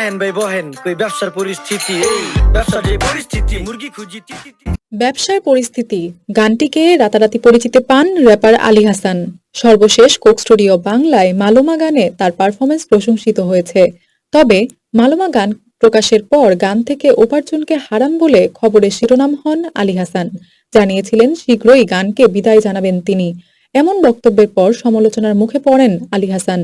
আহেন ভাই বহেন, কই ব্যবসার পরিস্থিতি? ব্যবসার যে পরিস্থিতি, মুরগি খুঁজি। ব্যবসার পরিস্থিতি। গানটিকে রাতারাতি পরিচিতি পান র্যাপার আলী হাসান। সর্বশেষ কোক স্টুডিও বাংলায় মালোমা গানে তার পারফরমেন্স প্রশংসিত হয়েছে। তবে মালোমা গান প্রকাশের পর গান থেকে উপার্জনকে হারাম বলে খবরের শিরোনাম হন আলী হাসান। জানিয়েছিলেন, শীঘ্রই গানকে বিদায় জানাবেন তিনি। এমন বক্তব্যের পর সমালোচনার মুখে পড়েন আলী হাসান।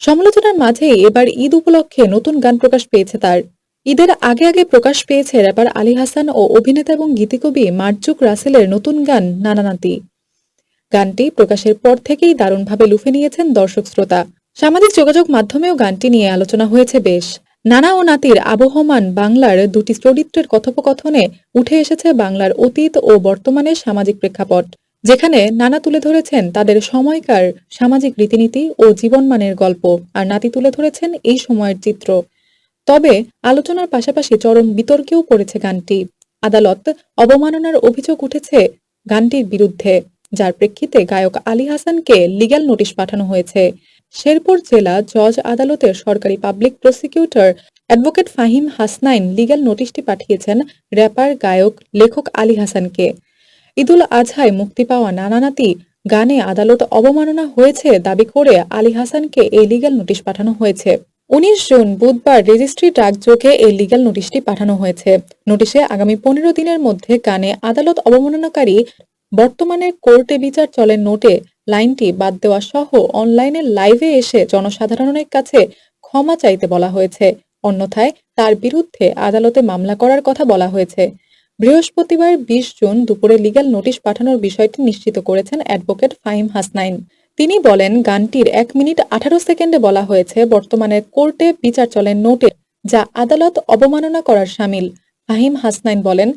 সমালোচনার মাঝেই এবার ঈদ উপলক্ষে নতুন গান প্রকাশ পেয়েছে তার। ঈদের আগে আগে প্রকাশ পেয়েছে র্যাপার আলী হাসান ও অভিনেতা এবং গীতিকবি মার্জুক রাসেলের নতুন গান নানানাতি গানটি প্রকাশের পর থেকেই দারুণভাবে লুফে নিয়েছেন দর্শক শ্রোতা। সামাজিক যোগাযোগ মাধ্যমেও গানটি নিয়ে আলোচনা হয়েছে বেশ। নানা ও নাতির আবহমান বাংলার দুটি চরিত্রের কথোপকথনে উঠে এসেছে বাংলার অতীত ও বর্তমানের সামাজিক প্রেক্ষাপট। যেখানে নানা তুলে ধরেছেন তাদের সময়কার সামাজিক রীতিনীতি ও জীবনমানের গল্প, আর নাতি তুলে ধরেছেন এই সময়ের চিত্র। তবে আলোচনার পাশাপাশি চরম বিতর্কেও পড়েছে গানটি। আদালত অবমাননার অভিযোগ উঠেছে গানটির বিরুদ্ধে, যার প্রেক্ষিতে গায়ক আলী হাসানকে লিগ্যাল নোটিশ পাঠানো হয়েছে। শেরপুর জেলা জজ আদালতের সরকারি public prosecutor advocate Fahim Hasnain legal নোটিশটি পাঠিয়েছেন র্যাপার গায়ক লেখক আলী হাসানকে। ঈদুল আজহায় মুক্তি পাওয়া নানানাতি গানে আদালত অবমাননা হয়েছে দাবি করে আলী হাসানকে এই লিগ্যাল নোটিশ পাঠানো হয়েছে। উনিশ জুন বুধবার রেজিস্ট্রি ডাকযোগে এই লিগ্যাল নোটিশটি পাঠানো হয়েছে। নোটিশে আগামী পনেরো দিনের মধ্যে গানে আদালত অবমাননাকারী বর্তমানে কোর্টে বিচার চলে নোটে লাইনটি বাদ দেওয়া সহ অনলাইনে লাইভে এসে জনসাধারণের কাছে ক্ষমা চাইতে বলা হয়েছে। অন্যথায় তার বিরুদ্ধে আদালতে মামলা করার কথা বলা হয়েছে। বৃহস্পতিবার বিশ জুন দুপুরে লিগ্যাল নোটিশ পাঠানোর বিষয়টি নিশ্চিত করেছেন অ্যাডভোকেট ফাহিম হাসনাইন। তিনি বলেন, গানটির এক মিনিট আঠারো সেকেন্ডে বলা হয়েছে, বর্তমানে কোর্টে বিচার চলে নোটে যা আদালত অবমাননা করার সামিল। ফাহিম হাসনাইন বলেন,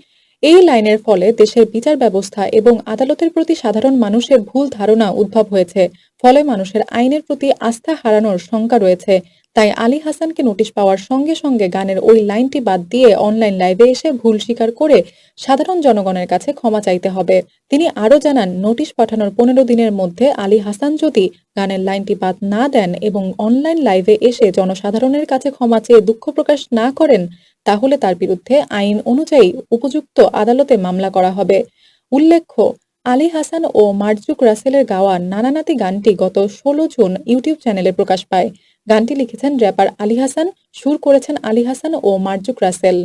এই লাইনের ফলে দেশের বিচার ব্যবস্থা এবং আদালতের প্রতি সাধারণ মানুষের ভুল ধারণা উদ্ভব হয়েছে, ফলে মানুষের আইনের প্রতি আস্থা হারানোর শঙ্কা রয়েছে। তাই আলী হাসানকে নোটিশ পাওয়ার সঙ্গে সঙ্গে গানের ওই লাইনটি বাদ দিয়ে অনলাইন লাইভে এসে ভুল স্বীকার করে সাধারণ জনগণের কাছে ক্ষমা চাইতে হবে। তিনি আরও জানান, নোটিশ পাঠানোর পনেরো দিনের মধ্যে আলী হাসান যদি গানের লাইনটি বাদ না দেন এবং অনলাইন লাইভে এসে জনসাধারণের কাছে ক্ষমা চেয়ে দুঃখ প্রকাশ না করেন, তাহলে তার বিরুদ্ধে আইন অনুযায়ী উপযুক্ত আদালতে মামলা করা হবে। উল্লেখ্য, আলী হাসান ও মার্জুক রাসেলের গাওয়া নানানাতি গানটি গত ষোলো জুন ইউটিউব চ্যানেলে প্রকাশ পায়। গানটি লিখেছেন র্যাপার আলী হাসান সুর করেছেন আলী হাসান ও মার্জুক রাসেল।